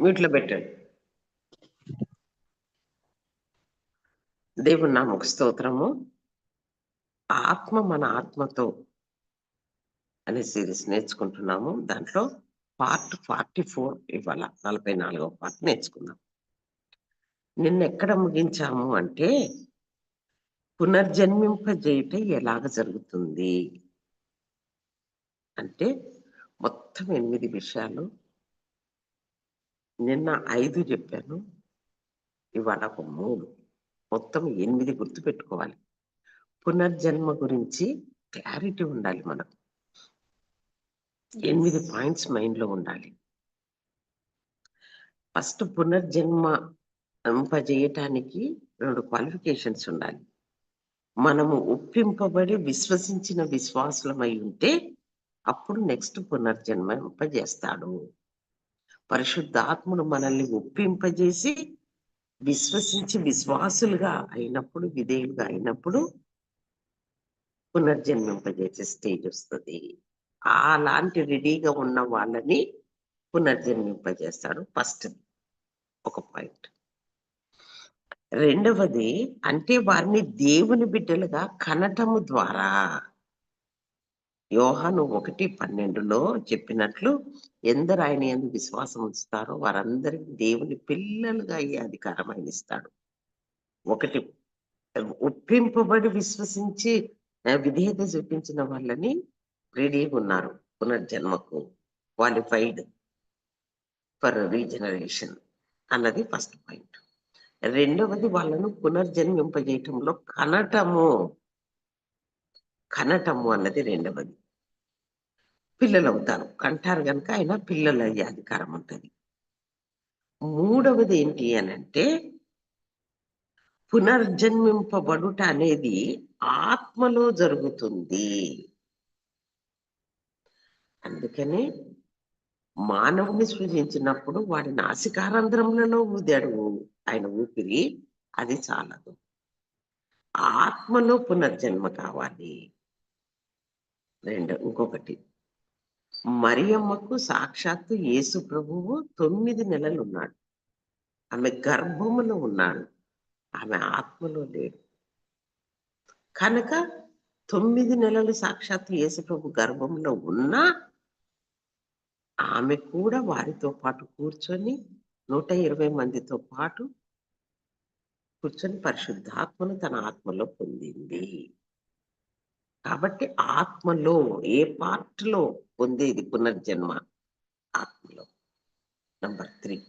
మ్యూట్లో పెట్టండి. దేవుని నామకు స్తోత్రము. ఆత్మ మన ఆత్మతో అనే సిరీస్ నేర్చుకుంటున్నాము. దాంట్లో పార్ట్ ఫార్టీ ఫోర్ ఇవాళ నలభై నాలుగవ పార్ట్ నేర్చుకుందాం. నిన్న ఎక్కడ ముగించాము అంటే పునర్జన్మింపజేయుట ఎలాగ జరుగుతుంది? అంటే మొత్తం ఎనిమిది విషయాలు నిన్న ఐదు చెప్పాను ఇవాళ ఒక మూడు. మొత్తం ఎనిమిది గుర్తుపెట్టుకోవాలి. పునర్జన్మ గురించి క్లారిటీ ఉండాలి మనకు ఎనిమిది పాయింట్స్ మైండ్లో ఉండాలి. ఫస్ట్ పునర్జన్మ అంపజేయటానికి రెండు క్వాలిఫికేషన్స్ ఉండాలి. మనము ఒప్పింపబడి విశ్వసించిన విశ్వాసులమై ఉంటే అప్పుడు నెక్స్ట్ పునర్జన్మింపజేస్తాడు పరిశుద్ధాత్ముడు మనల్ని ఒప్పింపజేసి విశ్వసించి విశ్వాసులుగా అయినప్పుడు విధేయులుగా అయినప్పుడు పునర్జన్మింపజేసే స్టేజ్ వస్తుంది. అలాంటి రెడీగా ఉన్న వాళ్ళని పునర్జన్మింపజేస్తాడు ఫస్ట్. ఒక పాయింట్. రెండవది అంటే వారిని దేవుని బిడ్డలుగా కనటము ద్వారా యోహాను ఒకటి పన్నెండులో చెప్పినట్లు ఎందరు ఆయన ఎందుకు విశ్వాసం ఉంచుతారో వారందరికి దేవుని పిల్లలుగా అయ్యే అధికారం ఆయన ఇస్తాడు? ఒకటి ఒప్పింపబడి విశ్వసించి విధేయత చూపించిన వాళ్ళని రెడీగా ఉన్నారు పునర్జన్మకు క్వాలిఫైడ్ ఫర్ రీజనరేషన్ అన్నది ఫస్ట్ పాయింట్ రెండవది వాళ్ళను పునర్జన్మింపజేయటంలో కనటము. కనటము అన్నది రెండవది. పిల్లలు అవుతారు కంటారు కనుక ఆయన పిల్లలు అయ్యే అధికారం ఉంటుంది. మూడవది ఏంటి అని అంటే పునర్జన్మింపబడుట అనేది ఆత్మలో జరుగుతుంది. అందుకని మానవుని సృజించినప్పుడు వాడి నాసికారంధ్రములలో ఊదాడు. ఆయన ఊపిరి అది చాలదు. ఆత్మలో పునర్జన్మ కావాలి. రెండు ఇంకొకటి. మరియమ్మకు సాక్షాత్తు యేసు ప్రభువు తొమ్మిది నెలలు ఉన్నాడు ఆమె గర్భములో ఉన్నాడు. ఆమె ఆత్మలో లేడు. కనుక తొమ్మిది నెలలు సాక్షాత్తు యేసు ప్రభు గర్భంలో ఉన్నా ఆమె కూడా వారితో పాటు కూర్చొని నూట ఇరవై మందితో పాటు కూర్చొని పరిశుద్ధాత్మను తన ఆత్మలో పొందింది. కాబట్టి ఆత్మలో ఏ పార్ట్లో పొందేది పునర్జన్మ ఆత్మలో. నంబర్ త్రీ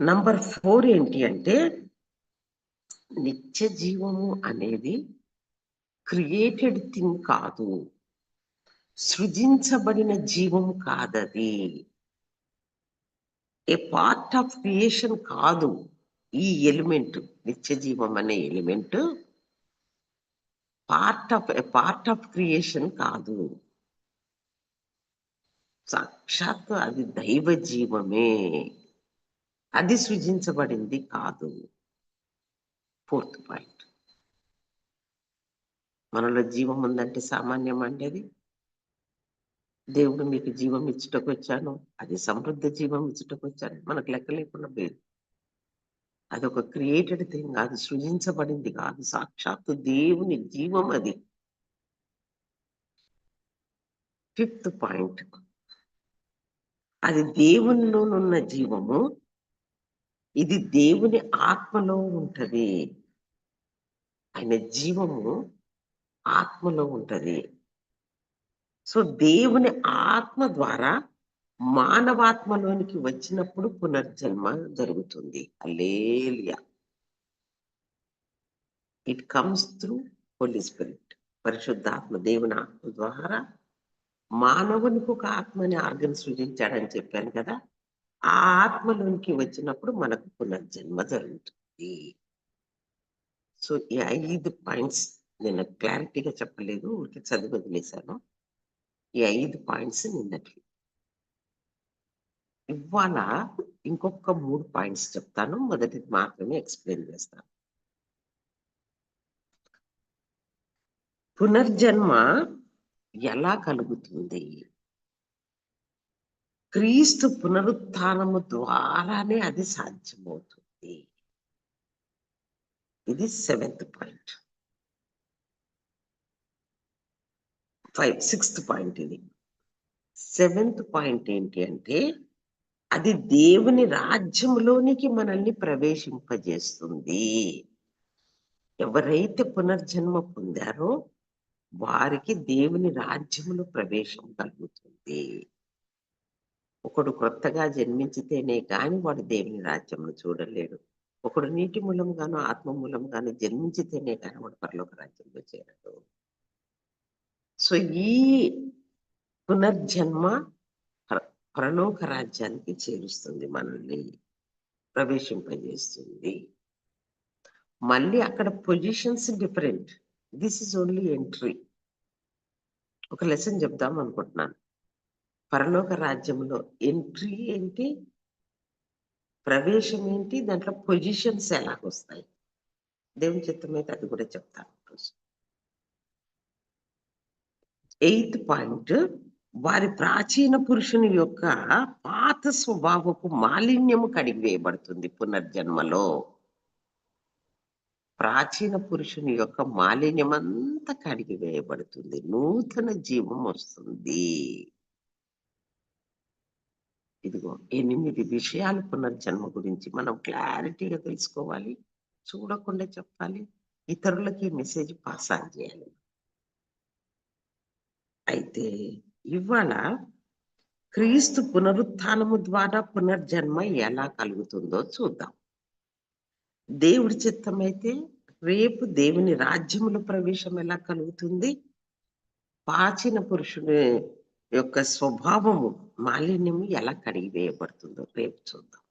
నంబర్ ఫోర్ ఏంటి అంటే నిత్య జీవము అనేది క్రియేటెడ్ థింగ్ కాదు. సృజించబడిన జీవం కాదది. ఏ పార్ట్ ఆఫ్ క్రియేషన్ కాదు. ఈ ఎలిమెంట్ నిత్య జీవం అనే element part of part of creation కాదు. సాక్షాత్ అది దైవ జీవమే అది సృజించబడింది కాదు. Fourth point. మనలో జీవం ఉందంటే సామాన్యం అంటే అది. దేవుడు మీకు జీవం ఇచ్చుటకు వచ్చాను. అది సమృద్ధ జీవం ఇచ్చుటకు వచ్చాను. మనకు లెక్క లేకుండా లేదు. అది ఒక క్రియేటెడ్ థింగ్ అది సృజించబడింది కాదు. సాక్షాత్తు దేవుని జీవం అది. Fifth point. అది దేవునిలోనున్న జీవము. ఇది దేవుని ఆత్మలో ఉంటది. ఆయన జీవము ఆత్మలో ఉంటది. సో దేవుని ఆత్మ ద్వారా మానవాత్మలోనికి వచ్చినప్పుడు పునర్జన్మ జరుగుతుంది. Hallelujah it comes through Holy Spirit పరిశుద్ధాత్మ దేవుని ఆత్మ ద్వారా మానవునికి ఒక ఆత్మని ఆర్గన్ సృజించాడని చెప్పాను కదా ఆ ఆత్మలోనికి వచ్చినప్పుడు మనకు పునర్జన్మ జరుగుతుంది. సో ఈ ఐదు పాయింట్స్ నేను క్లారిటీగా చెప్పలేదు ఊరికి చదివి వదిలేశాను. ఈ ఐదు పాయింట్స్ నిన్నటి ఇవాళ ఇంకొక మూడు పాయింట్స్ చెప్తాను మొదటిది మాత్రమే ఎక్స్ప్లెయిన్ చేస్తాను. పునర్జన్మ ఎలా కలుగుతుంది? క్రీస్తు పునరుత్నము ద్వారానే అది సాధ్యమవుతుంది. ఇది seventh point. Five sixth point ఇది. సెవెంత్ పాయింట్ ఏంటి అంటే అది దేవుని రాజ్యంలోనికి మనల్ని ప్రవేశింపజేస్తుంది. ఎవరైతే పునర్జన్మ పొందారో వారికి దేవుని రాజ్యములో ప్రవేశం కలుగుతుంది. ఒకడు క్రొత్తగా జన్మించితేనే కాని వాడు దేవుని రాజ్యంను చూడలేడు. ఒకడు నీటి మూలంగాను ఆత్మ మూలంగాను జన్మించితేనే కానీ వాడు పరలోక రాజ్యంలో చేరడు. సో ఈ పునర్జన్మ పరలోక రాజ్యానికి చేరుస్తుంది మనల్ని ప్రవేశింపజేస్తుంది. మళ్ళీ అక్కడ positions different. This is only entry ఒక లెసన్ చెప్దాం అనుకుంటున్నాను. పరలోక రాజ్యంలో ఎంట్రీ ఏంటి? ప్రవేశం ఏంటి? దాంట్లో పొజిషన్స్ ఎలాగొస్తాయి దేవుని చిత్తం అయితే అది కూడా చెప్తాను ఎయిత్ పాయింట్ వారి ప్రాచీన పురుషుని యొక్క పాత స్వభావపు మాలిన్యము కడిగివేయబడుతుంది పునర్జన్మలో. ప్రాచీన పురుషుని యొక్క మాలిన్యమంతా కడిగి కడిగివేయబడుతుంది నూతన జీవం వస్తుంది. ఇదిగో ఎనిమిది విషయాలు పునర్జన్మ గురించి మనం క్లారిటీగా తెలుసుకోవాలి. చూడకుండా చెప్పాలి. ఇతరులకి మెసేజ్ పాస్ ఆన్ చేయాలి. అయితే ఇవాళ క్రీస్తు పునరుత్థానము ద్వారా పునర్జన్మ ఎలా కలుగుతుందో చూద్దాం. దేవుడి చిత్తమైతే రేపు దేవుని రాజ్యముల ప్రవేశం ఎలా కలుగుతుంది? ప్రాచీన పురుషుని యొక్క స్వభావము మాలిన్యము ఎలా కడిగివేయబడుతుందో రేపు చూద్దాం.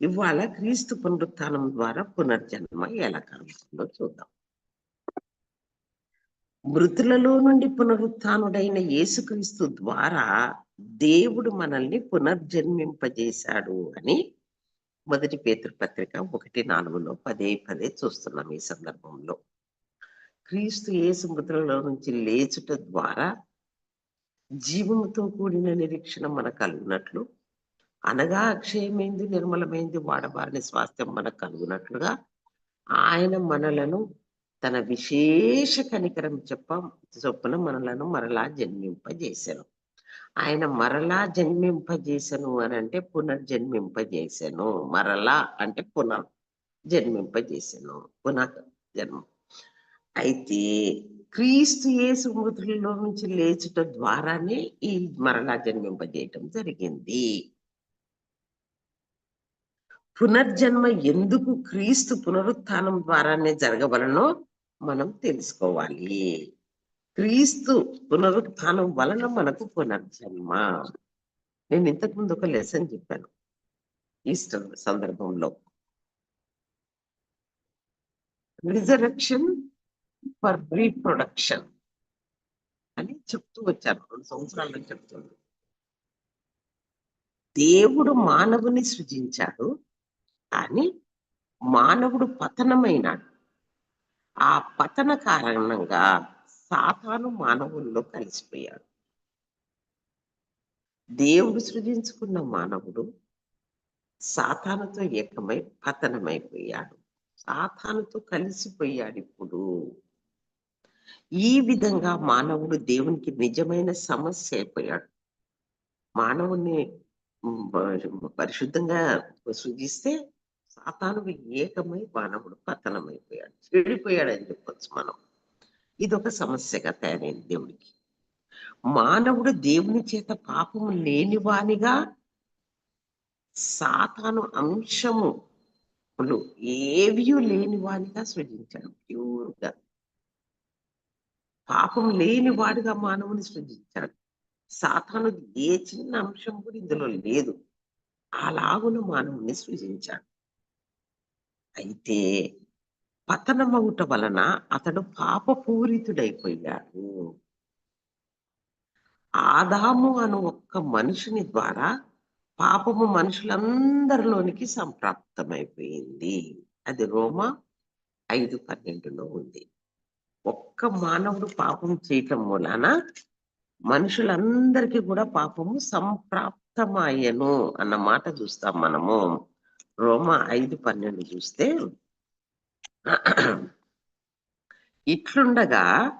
ఇవాళ క్రీస్తు పునరుత్థానం ద్వారా పునర్జన్మ ఎలా కలుగుతుందో చూద్దాం. మృతులలో నుండి పునరుత్డైన యేసుక్రీస్తు ద్వారా దేవుడు మనల్ని పునర్జన్మింపజేశాడు అని మొదటి పేతృ పత్రిక ఒకటి నాలుగులో పదే పదే చూస్తున్నాం ఈ సందర్భంలో. క్రీస్తు యేసు మృతులలో నుంచి లేచుట ద్వారా జీవముతో కూడిన నిరీక్షణ మనకు కలుగునట్లు అనగా అక్షయమైంది నిర్మలమైంది వాడబారిన స్వాస్థ్యం మనకు కలుగునట్లుగా ఆయన మనలను తన విశేష కనికరం చెప్ప చొప్పున మనలను మరలా జన్మింపజేశాను ఆయన మరలా జన్మింపజేసను అని అంటే పునర్జన్మింపజేసెను. మరలా అంటే పునర్ జన్మింపజేసెను పునః జన్మ అయితే క్రీస్తు యేసు మృతులలో నుంచి లేచుట ద్వారానే ఈ మరలా జన్మింపజేయటం జరిగింది. పునర్జన్మ ఎందుకు క్రీస్తు పునరుత్నం ద్వారానే జరగవలనో మనం తెలుసుకోవాలి. క్రీస్తు పునరుత్నం వలన మనకు పునర్జన్మ. నేను ఇంతకు ముందు ఒక లెసన్ చెప్పాను. ఈస్టర్ సందర్భంలో. రిజరక్షన్ ఫర్ రీప్రొడక్షన్ అని చెప్తూ వచ్చాను. రెండు సంవత్సరాల్లో చెప్తుంది దేవుడు మానవుని సృజించాడు కానీ మానవుడు పతనమైనాడు. ఆ పతన కారణంగా సాతాను మానవుల్లో కలిసిపోయాడు. దేవుడు సృజించుకున్న మానవుడు సాతానుతో ఏకమై పతనమైపోయాడు. సాతానుతో కలిసిపోయాడు ఇప్పుడు. ఈ విధంగా మానవుడు దేవునికి నిజమైన సమస్య అయిపోయాడు. మానవుని పరిశుద్ధంగా సృజిస్తే సాతాను ఏకమై మానవుడు పతనమైపోయాడు. చెడిపోయాడు అని చెప్పొచ్చు మనం. ఇది ఒక సమస్యగా తయారైంది దేవుడికి మానవుడు దేవుని చేత పాపము లేనివానిగా సాతాను అంశములు ఏవి లేనివానిగా సృజించాడు. ప్యూర్గా. పాపం లేని వాడిగా మానవుని సృజించాడు. సాతాను ఏ చిన్న అంశం కూడా ఇందులో లేదు. అలాగున మానవుని సృజించాడు. అయితే పతనమవుట వలన అతడు పాపపూరితుడైపోయాడు ఆదాము అను ఒక్క మనుషుని ద్వారా పాపము మనుషులందరిలోనికి సంప్రాప్తమైపోయింది. అది రోమా ఐదు పన్నెండులో ఉంది. ఒక్క మానవుడు పాపం చేయటం మూలాన మనుషులందరికీ కూడా పాపము సంప్రాప్తం సంప్రాప్తమాయను అన్న మాట చూస్తాం మనము. రోమ ఐదు పన్నెండు చూస్తే ఇట్లుండగా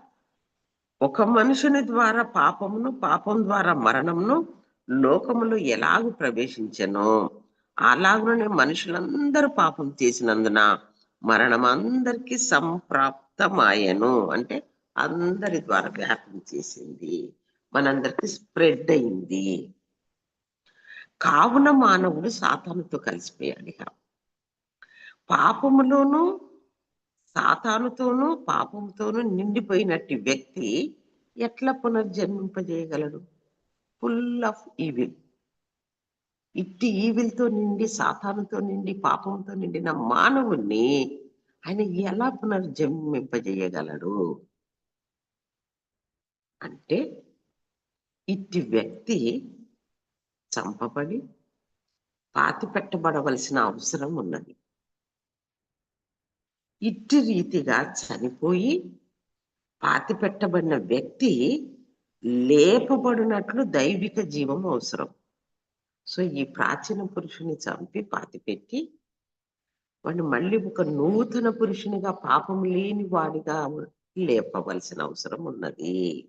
ఒక మనుషుని ద్వారా పాపమును పాపం ద్వారా మరణమును లోకములో ఎలాగు ప్రవేశించను అలాగనే మనుషులందరూ పాపం చేసినందున మరణం అందరికి సంప్రాప్తమాయను. అంటే అందరి ద్వారా వ్యాపం చేసింది. మనందరికి స్ప్రెడ్ అయింది. కావున మానవుడు సాతానుతో కలిసిపోయాడు పాపములోనూ పాపములోను సాతానుతోనూ పాపంతోనూ నిండిపోయినట్టు వ్యక్తి ఎట్లా పునర్జన్మింపజేయగలడు? ఫుల్ ఆఫ్ ఈవిల్ ఇట్టి ఈవిల్తో నిండి సాతానుతో నిండి పాపంతో నిండిన మానవుణ్ణి ఆయన ఎలా పునర్జన్మింపజేయగలడు? అంటే ఇట్టి వ్యక్తి చంపబడి పాతి పెట్టబడవలసిన అవసరం ఉన్నది. ఇట్టి రీతిగా చనిపోయి పాతి పెట్టబడిన వ్యక్తి లేపబడినట్లు దైవిక జీవం అవసరం. సో ఈ ప్రాచీన పురుషుని చంపి పాతి పెట్టి వాడిని మళ్ళీ ఒక నూతన పురుషునిగా పాపం లేని వాడిగా లేపవలసిన అవసరం ఉన్నది.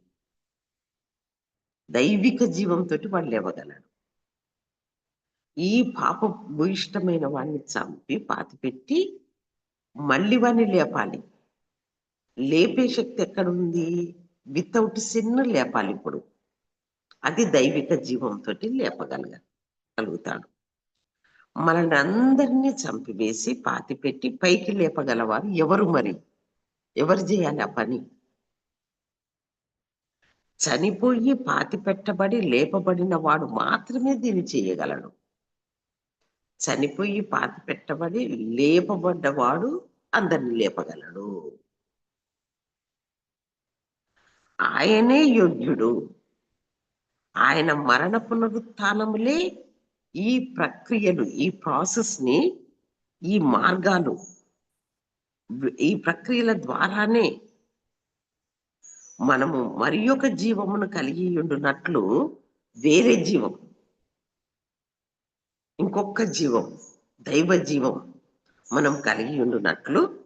దైవిక జీవంతో వాడు లేవగలడు. ఈ పాప భూయిష్టమైన వాడిని చంపి పాతి పెట్టి మళ్ళీ వాడిని లేపాలి. లేపే శక్తి ఎక్కడ ఉంది వితౌట్ సిన్ లేపాలి ఇప్పుడు. అది దైవిక జీవంతో లేపగలగలుగుతాడు. మనల్ని అందరినీ చంపివేసి పాతి పెట్టి పైకి లేపగలవారు ఎవరు మరి? ఎవరు చేయాలి ఆ పని? చనిపోయి పాతి పెట్టబడి లేపబడిన వాడు మాత్రమే దీన్ని చేయగలడు. చనిపోయి పాతి పెట్టబడి లేపబడ్డవాడు అందరిని లేపగలడు. ఆయనే యోగ్యుడు. ఆయన మరణ పునరుత్నములే ఈ ప్రక్రియలు ఈ ప్రాసెస్ని ఈ మార్గాలు ఈ ప్రక్రియల ద్వారానే మనము మరి ఒక జీవమును కలిగి ఉండునట్లు వేరే జీవం ఇంకొక జీవం దైవ జీవం మనం కలిగి ఉండునట్లు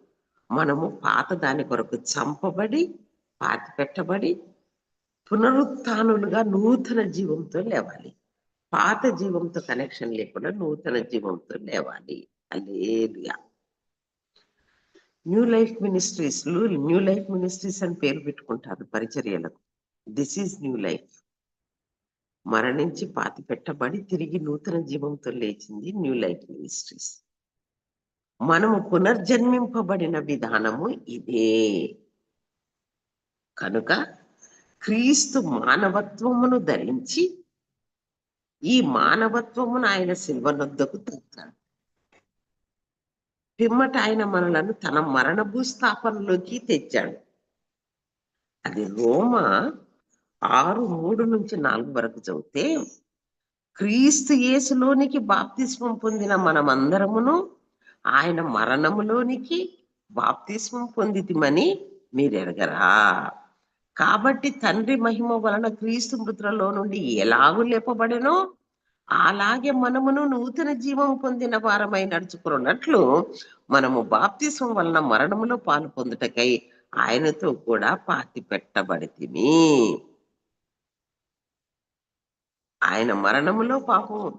మనము పాత దాని కొరకు చంపబడి పాతి పెట్టబడి పునరుత్నులుగా నూతన జీవంతో లేవాలి. పాత జీవంతో కనెక్షన్ లేకుండా నూతన జీవంతో లేవాలి. అలేలుగా new life ministries new life ministries అని పేరు పెట్టుకుంటారు పరిచర్యలకు. దిస్ ఈజ్ న్యూ లైఫ్ మరణించి పాతి పెట్టబడి తిరిగి నూతన జీవంతో లేచింది న్యూ లైఫ్ మినిస్ట్రీస్. మనము పునర్జన్మింపబడిన విధానము ఇదే. కనుక క్రీస్తు మానవత్వమును ధరించి ఈ మానవత్వమును ఆయన శిల్వనొద్దకు తగ్గాడు పిమ్మట ఆయన మనలను తన మరణ భూస్థాపనలోకి తెచ్చాడు. అది రోమ ఆరు మూడు నుంచి నాలుగు వరకు చదివితే క్రీస్తు యేసులోనికి బాప్తిస్మం పొందిన మనమందరమును ఆయన మరణములోనికి బాప్తిస్మం పొందితిమని మీరు ఎరగరా కాబట్టి తండ్రి మహిమ వలన క్రీస్తు మృతులలో నుండి ఎలాగూ లేపబడెనో అలాగే మనమును నూతన జీవం పొందిన వారమై నడుచుకున్నట్లు మనము బాప్తిస్వం వలన మరణములో పాలు పొందుటకై ఆయనతో కూడా పాతి పెట్టబడితిమి ఆయన మరణములో పాపం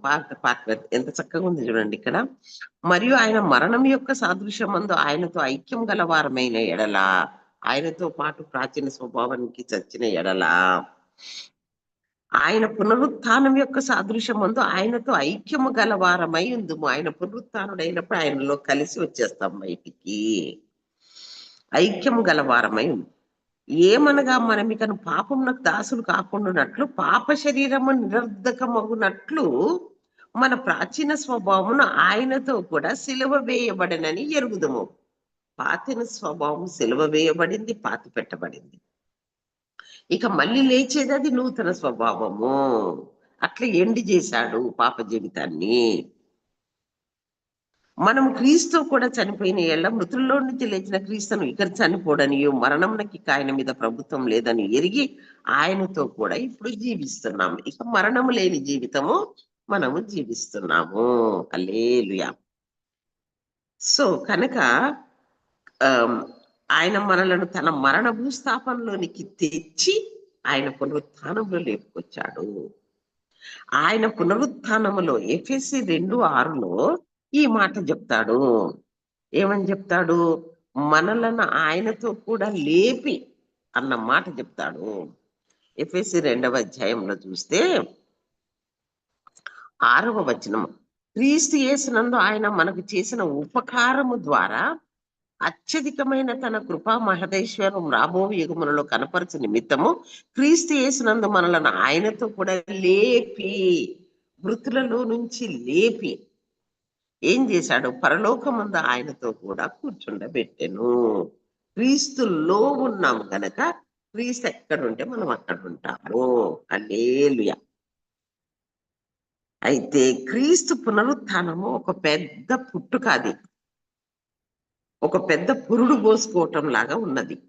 ఎంత చక్కగా ఉంది చూడండి ఇక్కడ. మరియు ఆయన మరణం యొక్క సాదృశ్యమందు ఆయనతో ఐక్యం గలవారమైన ఎడల ఆయనతో పాటు ప్రాచీన స్వభావానికి చచ్చిన ఎడల. ఆయన పునరుత్థానం యొక్క సాదృశ్యమందు ఆయనతో ఐక్యము గలవారమై ఉందుము. ఆయన పునరుత్థానుడైనప్పుడు ఆయనలో కలిసి వచ్చేస్తాం బయటికి. ఐక్యము గలవారమై ఉంది ఏమనగా మనం ఇకను పాపమునకు దాసులు కాకుండానట్లు పాప శరీరము నిరర్ధకమగునట్లు మన ప్రాచీన స్వభావమును ఆయనతో కూడా సిలువ వేయబడనని ఎరుగుదము. పాతిన స్వభావం సిలువ వేయబడింది పాతి పెట్టబడింది. ఇక మళ్ళీ లేచేది అది నూతన స్వభావము. అట్లా ఎండి చేశాడు పాప జీవితాన్ని. మనం క్రీస్తు కూడా చనిపోయిన ఏళ్ళ మృతుల్లో నుంచి లేచిన క్రీస్తును ఇక్కడ చనిపోడనియు మరణంకి ఆయన మీద ప్రభుత్వం లేదని ఎరిగి ఆయనతో కూడా ఇప్పుడు జీవిస్తున్నాం. ఇక మరణము లేని జీవితము మనము జీవిస్తున్నాము. అలేలుయా సో కనుక ఆయన మనలను తన మరణ భూస్థాపనలోనికి తెచ్చి ఆయన పునరుత్నంలో లేపుకొచ్చాడు. ఆయన పునరుత్నములో ఎఫ్ఎస్సి రెండు ఆరులో ఈ మాట చెప్తాడు. ఏమని చెప్తాడు? మనలను ఆయనతో కూడా లేపి అన్న మాట చెప్తాడు. ఎఫ్ఎస్సి రెండవ అధ్యాయంలో చూస్తే ఆరవ వచనం క్రీస్తు యేసునందు ఆయన మనకు చేసిన ఉపకారము ద్వారా అత్యధికమైన తన కృపా మహదేశ్వరం రాబో యుగములలో కనపరచు నిమిత్తము క్రీస్తు యేసునందు మనలను ఆయనతో కూడా లేపి మృతులలో నుంచి లేపి ఏం చేశాడు? పరలోకముందు ఆయనతో కూడా కూర్చుండబెట్టెను. క్రీస్తులో ఉన్నాం గనక క్రీస్తు ఎక్కడ ఉంటే మనం అక్కడ ఉంటాము. అల్లేలుయ అయితే క్రీస్తు పునరుత్నము ఒక పెద్ద పుట్టుక అది. ఒక పెద్ద పురుడు పోసుకోవటం లాగా ఉన్నది.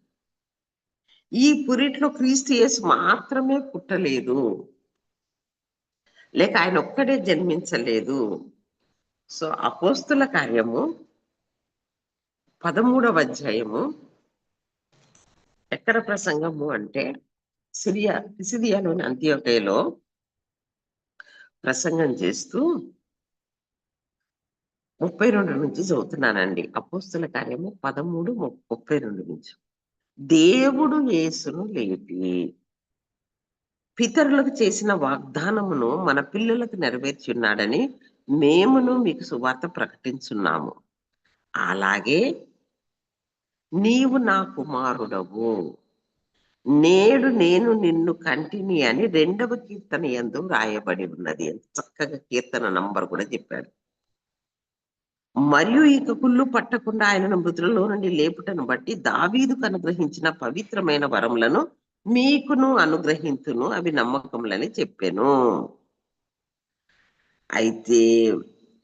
ఈ పురిట్లో క్రీస్తు యేసు మాత్రమే పుట్టలేదు. లేక ఆయన ఒక్కడే జన్మించలేదు. సో అపోస్తుల కార్యము పదమూడవ అధ్యాయము ఎక్కడ ప్రసంగము అంటే సిరియా సిరియాలోని అంత్యోకయలో ప్రసంగం చేస్తూ ముప్పై రెండు నుంచి చదువుతున్నానండి. అపోస్తుల కార్యము పదమూడు ముప్పై రెండు నుంచి. దేవుడు యేసును లేపి పితరులకు చేసిన వాగ్దానమును మన పిల్లలకు నెరవేర్చున్నాడని మేమును మీకు సువార్త ప్రకటించున్నాము. అలాగే నీవు నా కుమారుడవు. నేడు నేను నిన్ను కంటిని అని రెండవ కీర్తన ఎందు రాయబడి ఉన్నది చక్కగా కీర్తన నంబర్ కూడా చెప్పాడు. మరియు ఇక కుళ్ళు పట్టకుండా ఆయనను మృతులలో నుండి లేపుటను బట్టి దావీదుకు అనుగ్రహించిన పవిత్రమైన వరములను మీకును అనుగ్రహించును అవి నమ్మకములని చెప్పాను. అయితే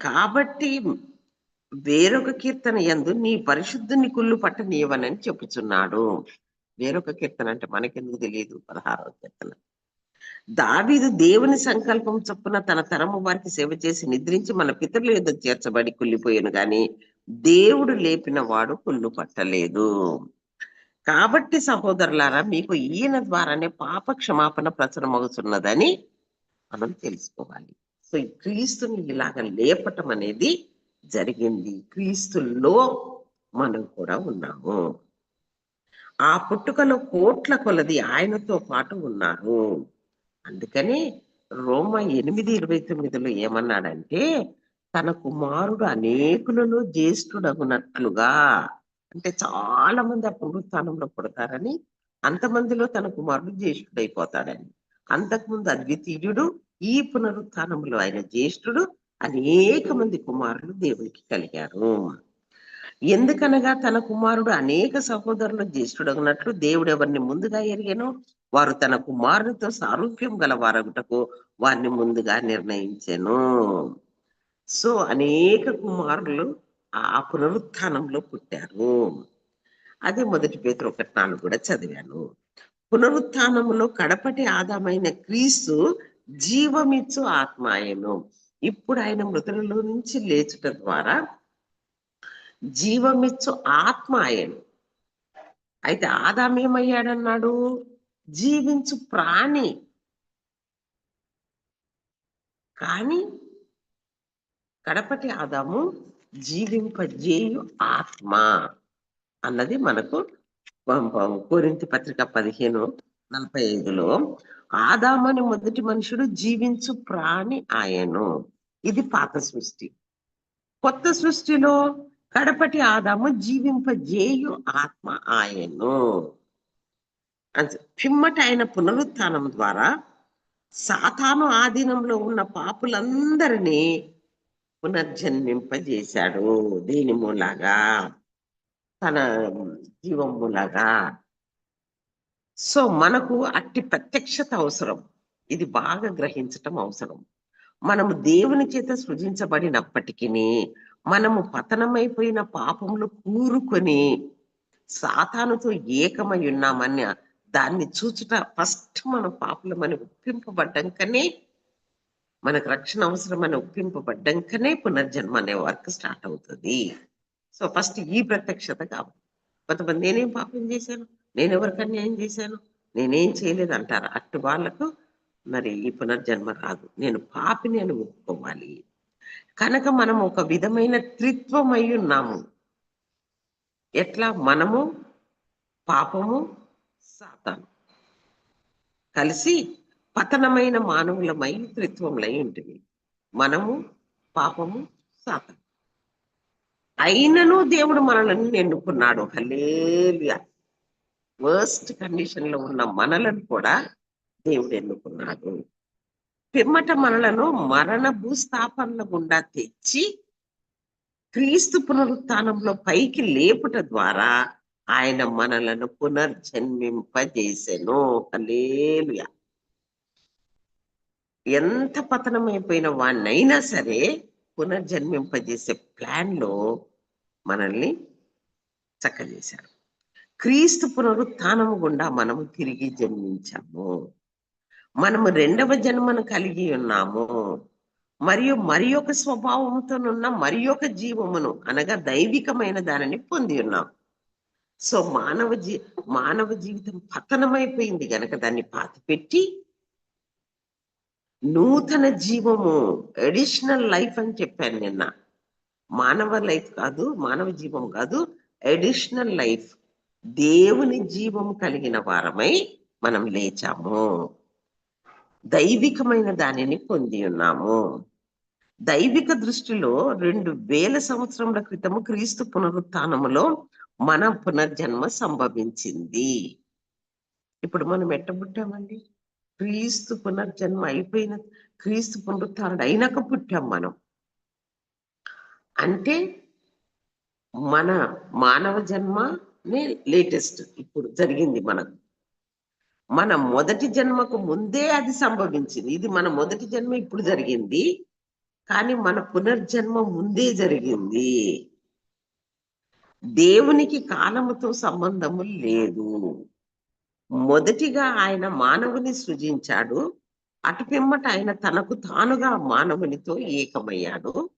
కాబట్టి వేరొక కీర్తన ఎందు నీ పరిశుద్ధుని కుళ్ళు పట్ట నీవనని చెప్పుచున్నాడు. వేరొక కీర్తన అంటే మనకెందుకు తెలియదు? పదహారవ కీర్తన. దావీదు దేవుని సంకల్పం చొప్పున తన తరము వారికి సేవ చేసి నిద్రించి మన పితరుల ఏదో చేర్చబడి కుళ్ళిపోయాను గాని దేవుడు లేపిన వాడు కుళ్ళు పట్టలేదు. కాబట్టి సహోదరులారా మీకు ఈయన ద్వారానే పాప క్షమాపణ ప్రచురమవుతున్నదని మనం తెలుసుకోవాలి. సో ఈ క్రీస్తుని ఇలాగ లేపటం అనేది జరిగింది. క్రీస్తుల్లో మనం కూడా ఉన్నాము. ఆ పుట్టుకలో కోట్ల కొలది ఆయనతో పాటు ఉన్నారు. అందుకని రోమ ఎనిమిది ఇరవై తొమ్మిదిలో ఏమన్నాడంటే తన కుమారుడు అనేకులలో జ్యేష్ఠుడగునట్లుగా. అంటే చాలా మంది ఆ పునరుత్థానంలో పుడతారని అంతమందిలో తన కుమారుడు జ్యేష్ఠుడైపోతాడని. అంతకుముందు అద్వితీయుడు ఈ పునరుత్థానంలో ఆయన జ్యేష్ఠుడు అనేక మంది కుమారులు దేవునికి కలిగారు. ఎందుకనగా తన కుమారుడు అనేక సహోదరులు జ్యేష్ఠుడగినట్లు దేవుడు ఎవరిని ముందుగా ఎరిగాను? వారు తన కుమారునితో సారూప్యం గల వారగుటకు వారిని ముందుగా నిర్ణయించాను. సో అనేక కుమారులు ఆ పునరుత్నంలో పుట్టారు. అదే మొదటి పేతురు ఒకటి నాలుగు కూడా చదివాను. పునరుత్నంలో కడపటి ఆదామైన క్రీస్తు జీవమిచ్చు ఆత్మాయను. ఇప్పుడు ఆయన మృతులలో నుంచి లేచుట ద్వారా జీవమిచ్చు ఆత్మ అయితే ఆదాం ఏమయ్యాడన్నాడు? జీవించు ప్రాణి. కానీ కడపటి ఆదాము జీవింపజేయు ఆత్మ అన్నది మనకు కోరింతి పత్రిక పదిహేను నలభై ఐదులో ఆదామని మొదటి మనుషుడు జీవించు ప్రాణి ఆయను. ఇది పాత సృష్టి. కొత్త సృష్టిలో కడపటి ఆదాము జీవింపజేయు ఆత్మ ఆయను. పిమ్మట ఆయన పునరుత్నం ద్వారా సాతాను ఆధీనంలో ఉన్న పాపులందరినీ పునర్జన్మింపజేశాడు. దీని మూలాగా? తన జీవం మూలాగా? సో మనకు అట్టి ప్రత్యక్షత అవసరం. ఇది బాగా గ్రహించటం అవసరం. మనము దేవుని చేత సృజించబడినప్పటికీ మనము పతనమైపోయిన పాపంలో కూరుకొని సాతానుతో ఏకమై ఉన్నామని దాన్ని చూచుట ఫస్ట్ మనం పాపులమని ఒప్పింపబడ్డాకనే మనకు రక్షణ అవసరమని ఒప్పింపబడ్డాకనే పునర్జన్మ అనే వర్క్ స్టార్ట్ అవుతుంది. సో ఫస్ట్ ఈ ప్రత్యక్షత కావాలి. కొంతమంది నేనేం పాపం చేశాను? నేను ఎవరికి అన్యాయం చేశాను? నేనేం చేయలేదు అంటారు అట్టు వాళ్ళకు మరి ఈ పునర్జన్మ రాదు. నేను పాపిని అని ఒప్పుకోవాలి. కనుక మనం ఒక విధమైన త్రిత్వం ఉన్నాము. ఎట్లా? మనము పాపము సాతాను. కలిసి పతనమైన మానవులమై త్రిత్వములై ఉంటుంది మనము పాపము సాతాను. అయినను దేవుడు మనల్ని ఎన్నుకున్నాడు. హల్లేలుయా. వర్స్ట్ కండిషన్లో ఉన్న మనలను కూడా దేవుడు ఎన్నుకున్నాడు. పిమ్మట మనలను మరణ భూస్థాపనల గుండా తెచ్చి క్రీస్తు పునరుత్నంలో పైకి లేపుట ద్వారా ఆయన మనలను పునర్జన్మింపజేసెను. హల్లేలుయా. ఎంత పతనమైపోయిన వాణ్ణైనా సరే పునర్జన్మింపజేసే ప్లాన్లో మనల్ని చక్కజేశారు క్రీస్తు పునరుత్నము గుండా మనము తిరిగి జన్మించాము. మనము రెండవ జన్మను కలిగి ఉన్నాము. మరియు మరి ఒక స్వభావంతోనున్న మరి ఒక జీవమును అనగా దైవికమైన దానిని పొంది ఉన్నాం సో మానవ జీ మానవ జీవితం పతనమైపోయింది గనక దాన్ని పాతి పెట్టి నూతన జీవము ఎడిషనల్ లైఫ్ అని చెప్పాను నిన్న. మానవ లైఫ్ కాదు మానవ జీవం కాదు ఎడిషనల్ లైఫ్ దేవుని జీవము కలిగిన వారమై మనం లేచాము. దైవికమైన దానిని పొంది ఉన్నాము. దైవిక దృష్టిలో రెండు వేల సంవత్సరముల క్రితము క్రీస్తు పునరుత్నములో మన పునర్జన్మ సంభవించింది. ఇప్పుడు మనం ఎట్ట పుట్టామండి? క్రీస్తు పునర్జన్మ అయిపోయిన క్రీస్తు పునరుత్డు అయినాక పుట్టాం మనం. అంటే మన మానవ జన్మ లేటెస్ట్ ఇప్పుడు జరిగింది మనకు. మన మొదటి జన్మకు ముందే అది సంభవించింది. ఇది మన మొదటి జన్మ ఇప్పుడు జరిగింది. కానీ మన పునర్జన్మ ముందే జరిగింది. దేవునికి కాలముతో సంబంధము లేదు. మొదటిగా ఆయన మానవుని సృజించాడు. అటు పిమ్మట ఆయన తనకు తానుగా మానవునితో ఏకమయ్యాడు.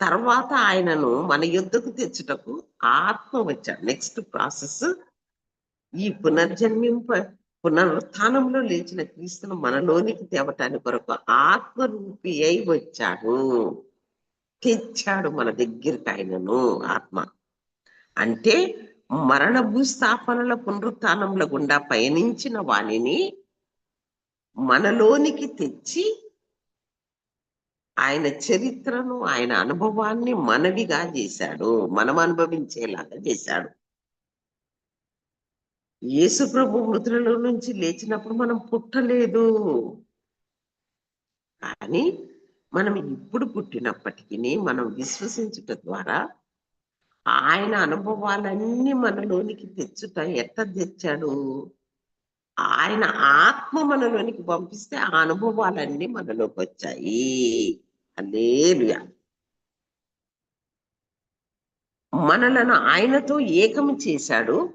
తర్వాత ఆయనను మన యుద్ధకు తెచ్చుటకు ఆత్మ వచ్చాడు నెక్స్ట్ ప్రాసెస్ ఈ పునర్జన్మింప పునరుత్నంలో లేచిన క్రీస్తును మనలోనికి తేవటానికి కొరకు ఆత్మరూపి అయి వచ్చాడు. తెచ్చాడు మన దగ్గరికి ఆయనను ఆత్మ. అంటే మరణ భూస్థాపనల పునరుత్నంల గుండా పయనించిన వాణిని మనలోనికి తెచ్చి ఆయన చరిత్రను ఆయన అనుభవాన్ని మనవిగా చేశాడు. మనం అనుభవించేలాగా చేశాడు. యేసు ప్రభు మృతులలో నుంచి లేచినప్పుడు మనం పుట్టలేదు. కానీ మనం ఇప్పుడు పుట్టినప్పటికీ మనం విశ్వసించుట ద్వారా ఆయన అనుభవాలన్నీ మనలోనికి తెచ్చుట ఎట్ట తెచ్చాడు? ఆయన ఆత్మ మనలోనికి పంపిస్తే ఆ అనుభవాలన్నీ మనలోకి వచ్చాయి అల్లేలుయా మనలను ఆయనతో ఏకము చేశాడు.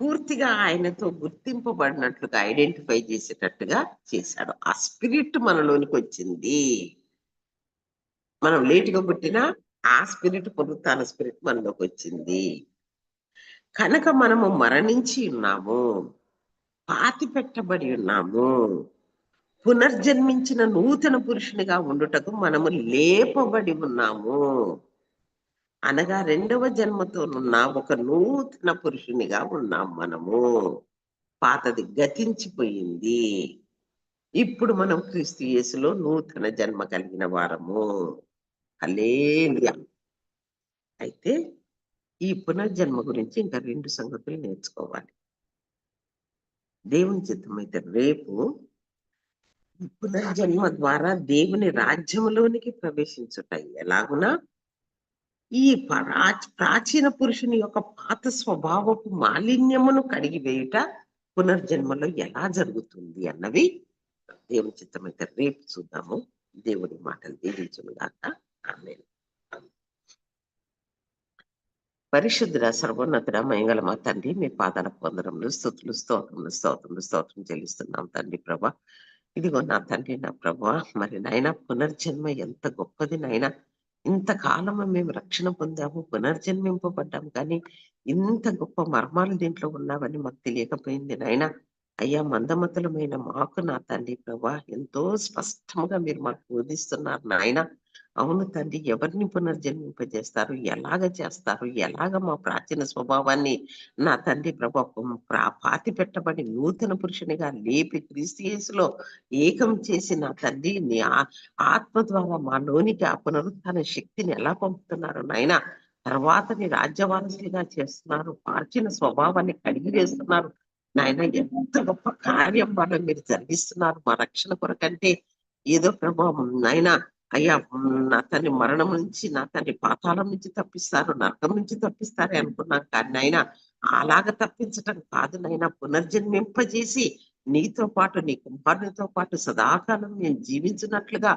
పూర్తిగా ఆయనతో గుర్తింపబడినట్లుగా ఐడెంటిఫై చేసేటట్టుగా చేశాడు. ఆ స్పిరిట్ మనలోనికి వచ్చింది. మనం లేటుగా పుట్టినా ఆ స్పిరిట్ పునరుత్న స్పిరిట్ మనలోకి వచ్చింది. కనుక మనము మరణించి ఉన్నాము. పాతి పెట్టబడి ఉన్నాము. పునర్జన్మించిన నూతన పురుషునిగా ఉండుటకు మనము లేపబడి ఉన్నాము. అనగా రెండవ జన్మతోనున్న ఒక నూతన పురుషునిగా ఉన్నాం మనము. పాతది గతించిపోయింది. ఇప్పుడు మనం క్రీస్తు యేసులో నూతన జన్మ కలిగిన వారము. అలే అయితే ఈ పునర్జన్మ గురించి ఇంకా రెండు సంగతులు నేర్చుకోవాలి. దేవుని చిత్తమైతే రేపు పునర్జన్మ ద్వారా దేవుని రాజ్యములోనికి ప్రవేశించుట ఎలాగునా? ఈ ప్రాచీన పురుషుని యొక్క పాత స్వభావపు మాలిన్యమును కడిగివేయుట పునర్జన్మలో ఎలా జరుగుతుంది అన్నవి దేవుని చిత్తమైతే రేపు చూద్దాము. దేవుడి మాటలు దీవించును గాక ఆమె పరిశుద్ధుడ సర్వోన్నతుడ మయంగళ మా తండ్రి మీ పాదాల పొందడంలో స్థుతులు స్తోత్రములు స్తోత్రములు స్తోత్రం చెల్లిస్తున్నాం తండ్రి ప్రభా. ఇదిగో నా తండ్రి నా ప్రభా మరి నాయన పునర్జన్మ ఎంత గొప్పది నాయన. ఇంతకాలము మేము రక్షణ పొందాము పునర్జన్మింపబడ్డాము. కానీ ఇంత గొప్ప మర్మాలు దీంట్లో ఉన్నావని మాకు తెలియకపోయింది నాయన. అయ్యా మందమతులమైన మాకు నా తండ్రి ప్రభా ఎంతో స్పష్టంగా మీరు మాకు బోధిస్తున్నారు నాయన. అవును తండ్రి ఎవరిని పునర్జన్మింపజేస్తారు? ఎలాగ చేస్తారు? ఎలాగ మా ప్రాచీన స్వభావాన్ని నా తండ్రి ప్రభా పాతి పెట్టబడి నూతన పురుషునిగా లేపి క్రీస్తు ఏకం చేసి నా తండ్రి నీ ఆత్మ ద్వారా మా లోనికి ఆ పునరుత్న శక్తిని ఎలా పంపుతున్నారు నాయన తర్వాత నీ రాజ్యవారసులుగా చేస్తున్నారు. ప్రాచీన స్వభావాన్ని కడిగి వేస్తున్నారు. నాయన ఎంత గొప్ప కార్యం వాళ్ళు మీరు జరిగిస్తున్నారు. మా రక్షణ కొరకంటే ఏదో ప్రభావం. నాయన అయ్యా నా తన్ని మరణం నుంచి నా తన్ని పాతాళం నుంచి తప్పిస్తారు నరకం నుంచి తప్పిస్తారే అనుకున్నాం. కానీ నాయన అలాగ తప్పించటం కాదు నైనా పునర్జన్మింపజేసి నీతో పాటు నీ కుమారునితో పాటు సదాకాలం మేము జీవించినట్లుగా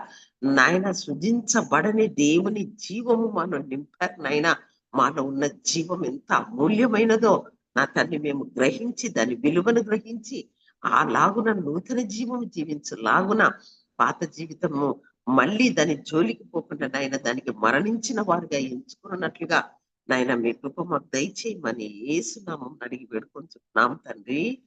నాయన సృజించబడని దేవుని జీవము మనం నింపారు నాయన. మాలో ఉన్న జీవం ఎంత అమూల్యమైనదో నా తన్ని మేము గ్రహించి దాని విలువను గ్రహించి ఆ లాగున నూతన జీవము జీవించు లాగున పాత జీవితము మళ్ళీ దాని జోలికి పోకుండా నాయన దానికి మరణించిన వారుగా ఎంచుకున్నట్లుగా నాయన మీ కృప మాకు దయచేయమని ఏసునామం అడిగి వేడుకొని తండ్రి.